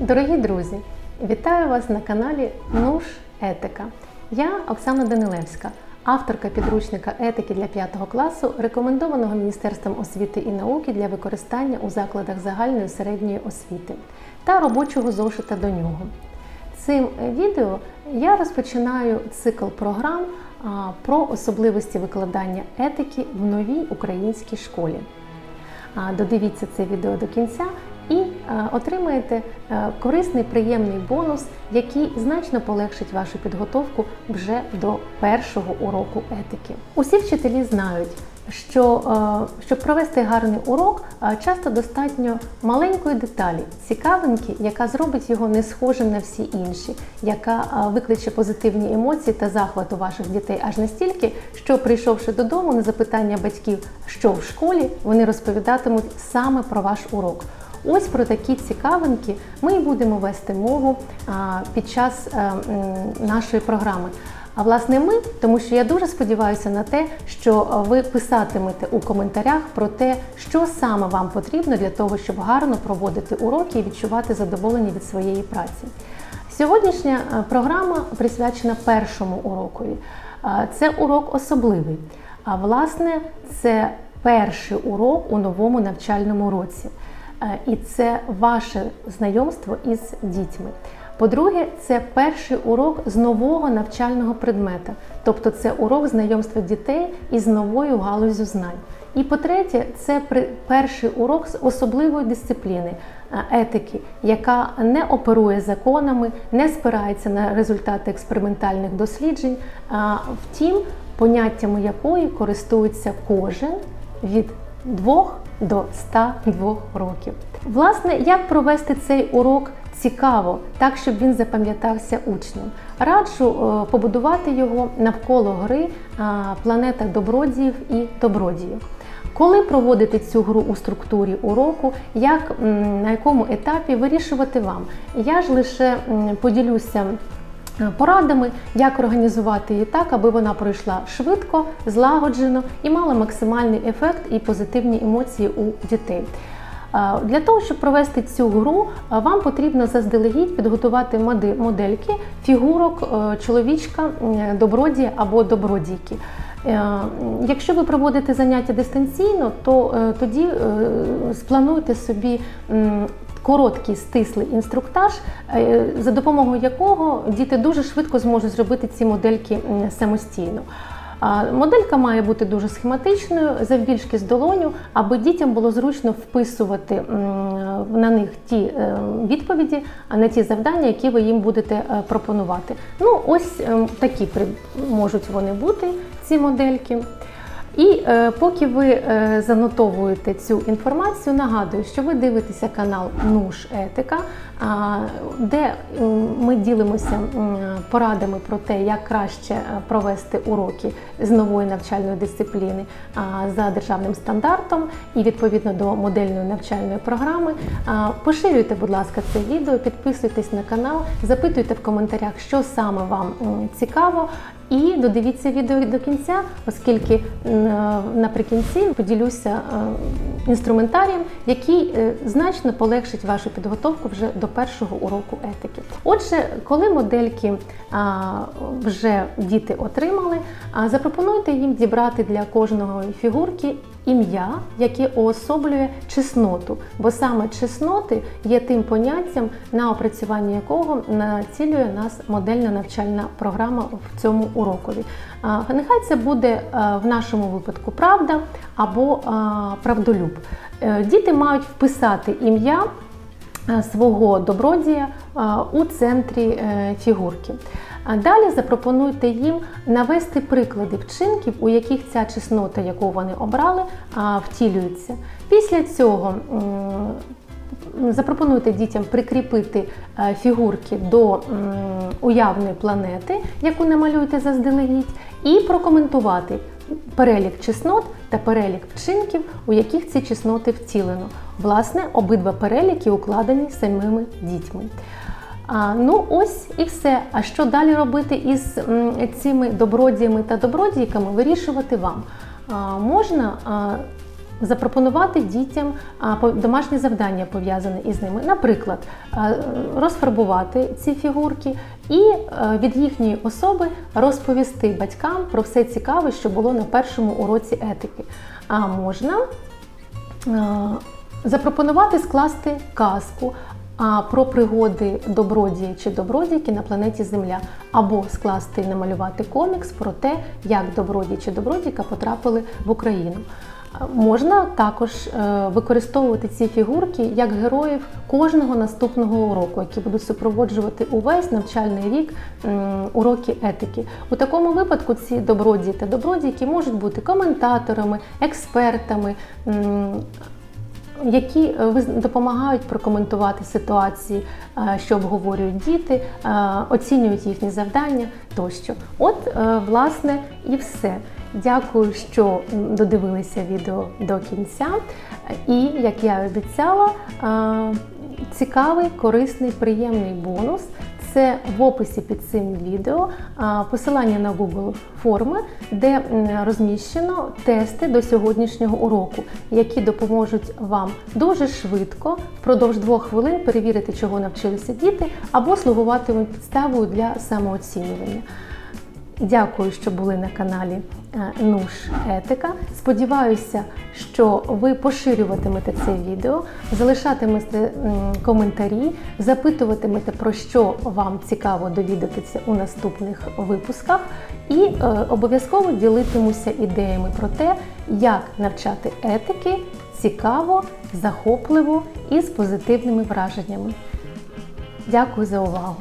Дорогі друзі, вітаю вас на каналі НУШ Етика. Я Оксана Данилевська, авторка підручника етики для 5 класу, рекомендованого Міністерством освіти і науки для використання у закладах загальної середньої освіти та робочого зошита до нього. Цим відео я розпочинаю цикл програм про особливості викладання етики в новій українській школі. Додивіться це відео до кінця і е, отримаєте е, корисний приємний бонус, який значно полегшить вашу підготовку вже до першого уроку етики. Усі вчителі знають. Що е, щоб провести гарний урок, часто достатньо маленької деталі, цікавинки, яка зробить його не схожим на всі інші, яка викличе позитивні емоції та захват у ваших дітей аж настільки, що прийшовши додому на запитання батьків, що в школі, вони розповідатимуть саме про ваш урок. Ось про такі цікавинки ми і будемо вести мову під час нашої програми. А власне ми, тому що я дуже сподіваюся на те, що ви писатимете у коментарях про те, що саме вам потрібно для того, щоб гарно проводити уроки і відчувати задоволення від своєї праці. Сьогоднішня е, програма присвячена першому урокові. Це урок особливий. А власне, це перший урок у новому навчальному році. Е, І це ваше знайомство із дітьми. По-друге, це перший урок з нового навчального предмета, тобто це урок знайомства дітей із новою галузю знань. І по-третє, це перший урок з особливої дисципліни е, етики, яка не оперує законами, не спирається на результати експериментальних досліджень, а втім, поняттями якої користується кожен від 2 до 102 років. Власне, як провести цей урок цікаво, так щоб він запам'ятався учням? Раджу е, побудувати його навколо гри планета добродіїв і добродіїв. Коли проводити цю гру у структурі уроку, як на якому етапі вирішувати вам? Я ж лише поділюся е, порадами, як організувати її так, аби вона пройшла швидко, злагоджено і мала максимальний ефект і позитивні емоції у дітей. Для того, щоб провести цю гру, вам потрібно заздалегідь підготувати модельки фігурок е, чоловічка, добродія або добродійки. Е, Якщо ви проводите заняття дистанційно, то е, тоді е, сплануйте собі короткий стислий інструктаж, е, за допомогою якого діти дуже швидко зможуть зробити ці модельки самостійно. Моделька має бути дуже схематичною, завбільшки з долоню, аби дітям було зручно вписувати на них ті е, відповіді, а не ті завдання, які ви їм будете е, пропонувати. Ну, ось е, такі можуть вони бути, ці модельки. І е, поки ви е, занотовуєте цю інформацію, нагадую, що ви дивитеся канал НУШ Етика, а, де ми ділимося порадами про те, як краще е, провести уроки з нової навчальної дисципліни а, за державним стандартом і відповідно до модельної навчальної програми. А, Поширюйте, будь ласка, це відео, підписуйтесь на канал, запитуйте в коментарях, що саме вам цікаво. І додивіться відео до кінця, оскільки е, наприкінці поділюся е, інструментарієм, який е, значно полегшить вашу підготовку вже до першого уроку етики. Отже, коли модельки вже діти отримали, запропонуйте їм зібрати для кожної фігурки ім'я, яке уособлює чесноту, бо саме чесноти є тим поняттям, на опрацювання якого націлює нас модельна навчальна програма в цьому урокові. Нехай це буде в нашому випадку правда або правдолюб. Е, Діти мають вписати ім'я е, свого добродія е, у центрі е, фігурки. А Далі запропонуйте їм навести приклади вчинків, у яких ця чеснота, яку вони обрали, втілюється. Після цього запропонуйте дітям прикріпити е, фігурки до уявної планети, яку намалюєте заздалегідь, і прокоментувати перелік чеснот та перелік вчинків, у яких ці чесноти втілено. Власне, обидва переліки укладені самими дітьми. А, ну ось і все. А що далі робити із цими добродіями та добродійками, вирішувати вам. А, можна а, запропонувати дітям домашні завдання пов'язані із ними. Наприклад, розфарбувати ці фігурки і е, від їхньої особи розповісти батькам про все цікаве, що було на першому уроці етики. А можна запропонувати скласти казку а, про пригоди добродії чи добродійки на планеті Земля, або скласти і намалювати комікс про те, як добродій чи добродійка потрапили в Україну. Можна також е, використовувати ці фігурки як героїв кожного наступного уроку, які будуть супроводжувати увесь навчальний рік уроки етики. У такому випадку ці добродії та добродійки можуть бути коментаторами, експертами. Які е, допомагають прокоментувати ситуації, е, що обговорюють діти, е, оцінюють їхні завдання тощо. От, власне, і все. Дякую, що додивилися відео до кінця. І, як я обіцяла, цікавий, корисний, приємний бонус. Це в описі під цим відео посилання на Google форми, де розміщено тести до сьогоднішнього уроку, які допоможуть вам дуже швидко впродовж двох хвилин перевірити, чого навчилися діти, або слугуватимуть підставою для самооцінювання. Дякую, що були на каналі е, Нуш Етика. Сподіваюся, що ви поширюватимете це відео, залишатимете коментарі, запитуватимете, про що вам цікаво довідатися у наступних випусках, і е, обов'язково ділитимуся ідеями про те, як навчати етики цікаво, захопливо і з позитивними враженнями. Дякую за увагу!